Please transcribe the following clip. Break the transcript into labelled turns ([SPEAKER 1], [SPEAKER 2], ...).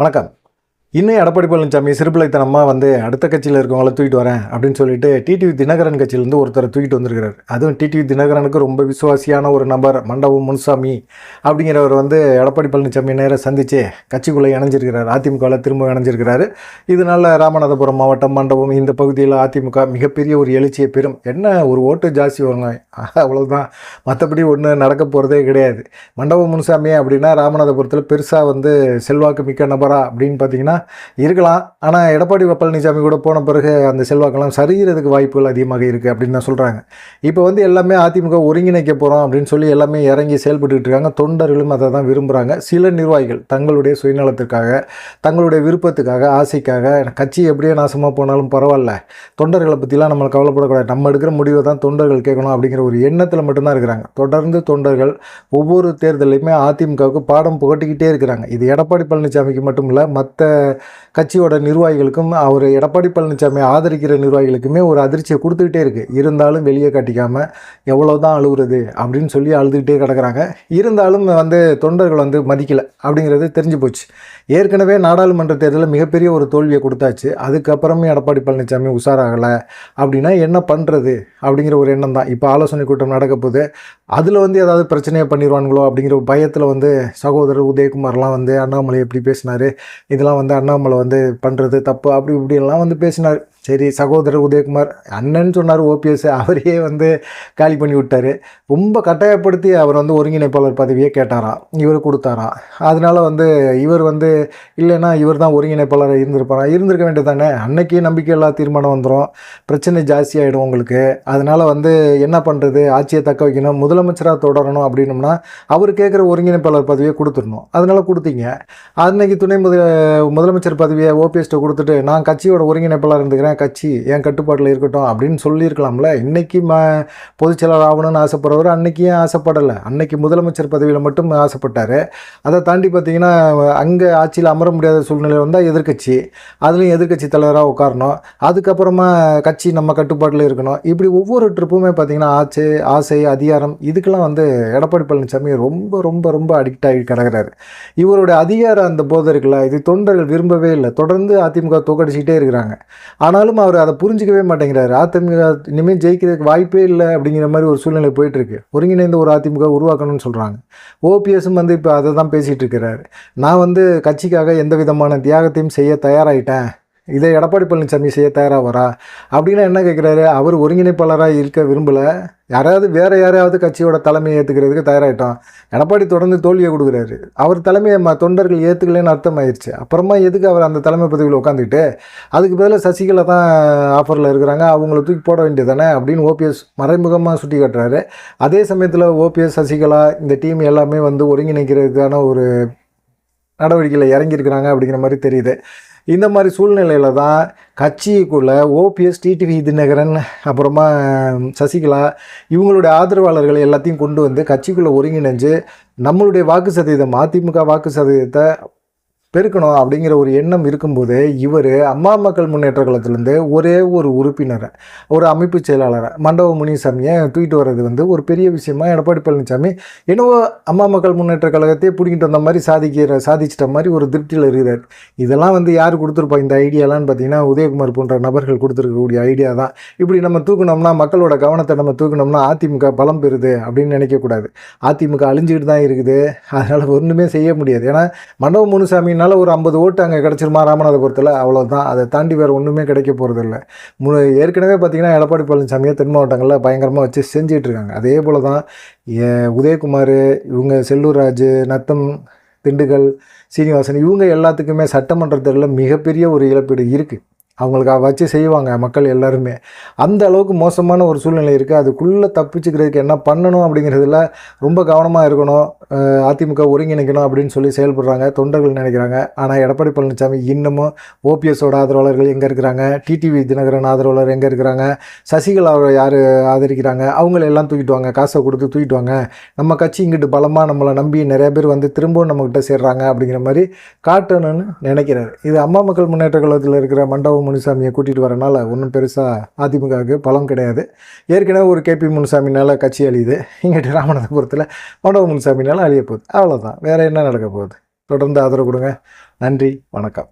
[SPEAKER 1] வணக்கம். இன்னும் எடப்பாடி பழனிசாமி சிறுபிள்ளைத்தனமாக வந்து அடுத்த கட்சியில் இருக்கவங்கள தூக்கிட்டு வரேன் அப்படின்னு சொல்லிட்டு டிடிவி தினகரன் கட்சியிலேருந்து ஒருத்தரை தூக்கிட்டு வந்திருக்கிறார். அதுவும் டிடிவி தினகரனுக்கு ரொம்ப விசுவாசியான ஒரு நபர் மண்டபம் முனுசாமி அப்படிங்கிறவர் வந்து எடப்பாடி பழனிசாமி நேராக சந்தித்து கட்சிக்குள்ளே இணைஞ்சிருக்கிறார். அதிமுகவில் திரும்ப இணைஞ்சிருக்கிறாரு. இதனால் ராமநாதபுரம் மாவட்டம் மண்டபம் இந்த பகுதியில் அதிமுக மிகப்பெரிய ஒரு எழுச்சியை பெறும். என்ன ஒரு ஓட்டு ஜாஸ்தி வருங்க? அவ்வளோதான் மற்றபடி ஒன்று நடக்க போகிறதே கிடையாது. மண்டபம் முனுசாமி அப்படின்னா ராமநாதபுரத்தில் பெருசாக வந்து செல்வாக்கு மிக்க நபரா அப்படின்னு பார்த்தீங்கன்னா இருக்கலாம். ஆனால் எடப்பாடி பழனிசாமி கூட போன பிறகு அந்த செல்வாக்கெல்லாம் சரிகிறதுக்கு வாய்ப்புகள் அதிகமாக இருக்குது அப்படின்னு தான் சொல்கிறாங்க இப்போ வந்து எல்லாமே அதிமுக ஒருங்கிணைக்க போகிறோம் அப்படின்னு சொல்லி எல்லாமே இறங்கி செயல்பட்டுக்கிட்டு இருக்காங்க. தொண்டர்களும் அதை தான் விரும்புகிறாங்க சில நிர்வாகிகள் தங்களுடைய சுயநலத்திற்காக தங்களுடைய விருப்பத்துக்காக ஆசைக்காக கட்சி எப்படியே நாசமாக போனாலும் பரவாயில்ல. தொண்டர்களை பற்றிலாம் நம்ம கவலைப்படக்கூடாது. நம்ம எடுக்கிற முடிவை தான் தொண்டர்கள் கேட்கணும் அப்படிங்கிற ஒரு எண்ணத்தில் மட்டும்தான் இருக்கிறாங்க. தொடர்ந்து தொண்டர்கள் ஒவ்வொரு தேர்தலையுமே அதிமுகவுக்கு பாடம் புகட்டிக்கிட்டே இருக்கிறாங்க. இது எடப்பாடி பழனிசாமிக்கு மட்டும் இல்லை மற்ற கட்சியோட நிர்வாகிகளுக்கும் அவர் எடப்பாடி பழனிசாமி ஆதரிக்கிற நிர்வாகிகளுக்குமே ஒரு அதிர்ச்சியை கொடுத்துக்கிட்டே இருக்குது இருந்தாலும் வெளியே காட்டிக்காமல் எவ்வளோ தான் அழுகுறது அப்படின்னு சொல்லி அழுதுகிட்டே கிடக்குறாங்க. இருந்தாலும் வந்து தொண்டர்கள் வந்து மதிக்கலை அப்படிங்கிறது தெரிஞ்சு போச்சு. ஏற்கனவே நாடாளுமன்ற தேர்தலில் மிகப்பெரிய ஒரு தோல்வியை கொடுத்தாச்சு. அதுக்கப்புறமே எடப்பாடி பழனிசாமி உஷாராகலை அப்படின்னா என்ன பண்ணுறது அப்படிங்கிற ஒரு எண்ணம் தான். இப்போ ஆலோசனை கூட்டம் நடக்க போது அதில் வந்து ஏதாவது பிரச்சனையை பண்ணிடுவானுங்களோ அப்படிங்கிற ஒரு பயத்தில் வந்து சகோதரர் உதயகுமார்லாம் வந்து அண்ணாமலை எப்படி பேசினார்? இதெல்லாம் வந்து அண்ணாமலை வந்து பண்ணுறது தப்பு அப்படி இப்படிலாம் வந்து பேசினார். சரி சகோதரர் உதயகுமார் அண்ணன் சொன்னார் ஓபிஎஸ் அவரையே வந்து காலி பண்ணி விட்டார். ரொம்ப கட்டாயப்படுத்தி அவர் வந்து ஒருங்கிணைப்பாளர் பதவியே கேட்டாராம் இவர் கொடுத்தாராம் அதனால வந்து இவர் வந்து இல்லைன்னா இவர் தான் ஒருங்கிணைப்பாளராக இருந்திருப்பாரா? இருந்திருக்க வேண்டியது தானே அன்னைக்கு நம்பிக்கையில்லா தீர்மானம் வந்துடும் பிரச்சனை ஜாஸ்தியாகிடும் உங்களுக்கு. அதனால் வந்து என்ன பண்ணுறது ஆட்சியை தக்க வைக்கணும் முதலமைச்சராக தொடரணும் அப்படின்னோம்னா அவர் கேட்குற ஒருங்கிணைப்பாளர் பதவியை கொடுத்துடணும். அதனால் கொடுத்தீங்க. அன்னைக்கு துணை முதல முதலமைச்சர் பதவியை ஓபிஎஸ்ட்டை கொடுத்துட்டு நான் கட்சியோட ஒருங்கிணைப்பாளர் இருந்துக்கிறேன். கட்சி என் கட்டுப்பாட்டில் இருக்கட்டும் அப்படின்னு சொல்லியிருக்கலாம்ல. இன்றைக்கி ம பொதுச்செயலாளர் ஆகணும்னு ஆசைப்படுறவர் அன்றைக்கி ஏன் ஆசைப்படலை? அன்னைக்கு முதலமைச்சர் பதவியில் மட்டும் ஆசைப்பட்டார். அதை தாண்டி பார்த்தீங்கன்னா அங்கே ஆட்சியில் அமர முடியாத சூழ்நிலை வந்தால் எதிர்க்கட்சி அதுலேயும் எதிர்க்கட்சி தலைவராக உட்காரணும். அதுக்கப்புறமா கட்சி நம்ம கட்டுப்பாட்டில் இருக்கணும். இப்படி ஒவ்வொரு ட்ரிப்புமே பார்த்தீங்கன்னா ஆட்சி ஆசை அதிகாரம் இதுக்கெல்லாம் வந்து எடப்பாடி பழனிசாமி ரொம்ப ரொம்ப ரொம்ப அடிக்ட் ஆகி கிடக்கிறாரு. இவருடைய அதிகார அந்த போதை இருக்குல்ல இது தொண்டர்கள் விரும்பவே இல்லை. தொடர்ந்து அதிமுக தோக்கடிச்சிக்கிட்டே இருக்கிறாங்க. ஆனால் இருந்தாலும் அவர் அதை புரிஞ்சிக்கவே மாட்டேங்கிறாரு. அதிமுக இனிமேல் ஜெயிக்கிறதுக்கு வாய்ப்பே இல்லை அப்படிங்கிற மாதிரி ஒரு சூழ்நிலை போயிட்டுருக்கு. ஒருங்கிணைந்த ஒரு அதிமுக உருவாக்கணும்னு சொல்கிறாங்க ஓபிஎஸும் வந்து இப்போ அதை தான் பேசிகிட்டு இருக்கிறாரு. நான் வந்து கட்சிக்காக எந்த விதமான தியாகத்தையும் செய்ய தயாராகிட்டேன் இதை எடப்பாடி பழனிசாமி செய்ய தயாராக வரா அப்படின்னா என்ன கேட்குறாரு அவர் ஒருங்கிணைப்பாளராக இருக்க விரும்பலை. யாராவது வேறு யாரையாவது கட்சியோட தலைமையை ஏற்றுக்கிறதுக்கு தயாராகிட்டோம் எடப்பாடி தொடர்ந்து தோல்வியை கொடுக்குறாரு. அவர் தலைமையை ம தொண்டர்கள் ஏற்றுக்கலன்னு அர்த்தம் ஆயிடுச்சு அப்புறமா எதுக்கு அவர் அந்த தலைமை பதவியில் உட்காந்துக்கிட்டு அதுக்கு பதிலாக சசிகலா தான் ஆஃபரில் இருக்கிறாங்க. அவங்கள தூக்கி போட வேண்டியது தானே அப்படின்னு ஓபிஎஸ் மறைமுகமாக சுட்டி காட்டுறாரு அதே சமயத்தில் ஓபிஎஸ் சசிகலா இந்த டீம் எல்லாமே வந்து ஒருங்கிணைக்கிறதுக்கான ஒரு நடவடிக்கையில் இறங்கியிருக்கிறாங்க அப்படிங்கிற மாதிரி தெரியுது. இந்த மாதிரி சூழ்நிலையில் தான் கட்சிக்குள்ளே ஓபிஎஸ் டிடிவி தினகரன் அப்புறமா சசிகலா இவங்களுடைய ஆதரவாளர்கள் எல்லாத்தையும் கொண்டு வந்து கட்சிக்குள்ளே ஒருங்கிணைஞ்சு நம்மளுடைய வாக்கு சதவீதம் அதிமுக வாக்கு சதவீதத்தை பெருக்கணும் அப்படிங்கிற ஒரு எண்ணம் இருக்கும்போது இவர் அம்மா மக்கள் முன்னேற்ற கழகத்திலேருந்து ஒரே ஒரு உறுப்பினரை ஒரு அமைப்பு செயலாளரை மண்டப முனிசாமியை தூக்கிட்டு வர்றது வந்து ஒரு பெரிய விஷயமா எடப்பாடி பழனிசாமி என்னவோ அம்மா மக்கள் முன்னேற்ற கழகத்தையே பிடிக்கிட்டு வந்த மாதிரி சாதிக்கிற சாதிச்சிட்ட மாதிரி ஒரு திருப்தியில் இருக்கிறார். இதெல்லாம் வந்து யார் கொடுத்துருப்பா இந்த ஐடியாலான்னு பார்த்தீங்கன்னா உதயகுமார் போன்ற நபர்கள் கொடுத்துருக்கக்கூடிய ஐடியா தான். இப்படி நம்ம தூக்கணும்னா மக்களோட கவனத்தை நம்ம தூக்கணும்னா அதிமுக பலம் பெறுது அப்படின்னு நினைக்கக்கூடாது. அதிமுக அழிஞ்சிக்கிட்டு தான் இருக்குது. அதனால் ஒன்றுமே செய்ய முடியாது. ஏன்னா மண்டப அதனால் ஒரு ஐம்பது ஓட்டு அங்கே கிடச்சிருமா ராமநாதபுரத்தில்? அவ்வளோதான் அதை தாண்டி வேறு ஒன்றுமே கிடைக்க போகிறதில்ல. மு ஏற்கனவே பார்த்தீங்கன்னா எடப்பாடி பழனிசாமியை தென் மாவட்டங்களில் பயங்கரமாக வச்சு செஞ்சிகிட்ருக்காங்க. அதே போல் தான் உதயகுமார் இவங்க செல்லூர்ராஜ் நத்தம் திண்டுக்கல் சீனிவாசன் இவங்க எல்லாத்துக்குமே சட்டமன்ற தேர்தலில் மிகப்பெரிய ஒரு இழப்பீடு இருக்குது அவங்களுக்கு அதை வச்சு செய்வாங்க மக்கள் எல்லாருமே. அந்த அளவுக்கு மோசமான ஒரு சூழ்நிலை இருக்குது அதுக்குள்ளே தப்பிச்சுக்கிறதுக்கு என்ன பண்ணணும் அப்படிங்கிறதுல ரொம்ப கவனமாக இருக்கணும். அதிமுக ஒருங்கிணைக்கணும் அப்படின்னு சொல்லி செயல்படுறாங்க. தொண்டர்கள் நினைக்கிறாங்க. ஆனால் எடப்பாடி பழனிசாமி இன்னமும் ஓபிஎஸோட ஆதரவாளர்கள் எங்கே இருக்கிறாங்க? டிடிவி தினகரன் ஆதரவாளர் எங்கே இருக்கிறாங்க? சசிகலாவை யார் ஆதரிக்கிறாங்க? அவங்கள எல்லாம் தூக்கிட்டு வாங்க. காசை கொடுத்து தூக்கிட்டு வாங்க. நம்ம கட்சி இங்கிட்டு பலமாக நம்மளை நம்பி நிறைய பேர் வந்து திரும்பவும் நம்மக்கிட்ட சேர்றாங்க அப்படிங்கிற மாதிரி காட்டணும்னு நினைக்கிறாரு. இது அம்மா மக்கள் முன்னேற்ற கழகத்தில் இருக்கிற மண்டபம் முனுசாமியை கூட்டிகிட்டு வரனால ஒன்றும் பெருசாக அதிமுகவுக்கு பலம் கிடையாது. ஏற்கனவே ஒரு கேபி முனுசாமினால் கட்சி அழியுது. இங்கிட்டு ராமநாதபுரத்தில் மண்டப முனுசாமினால் அழிய போகுது. அவ்வளோதான் வேறு என்ன நடக்க போகுது? தொடர்ந்து ஆதரவு கொடுங்க. நன்றி. வணக்கம்.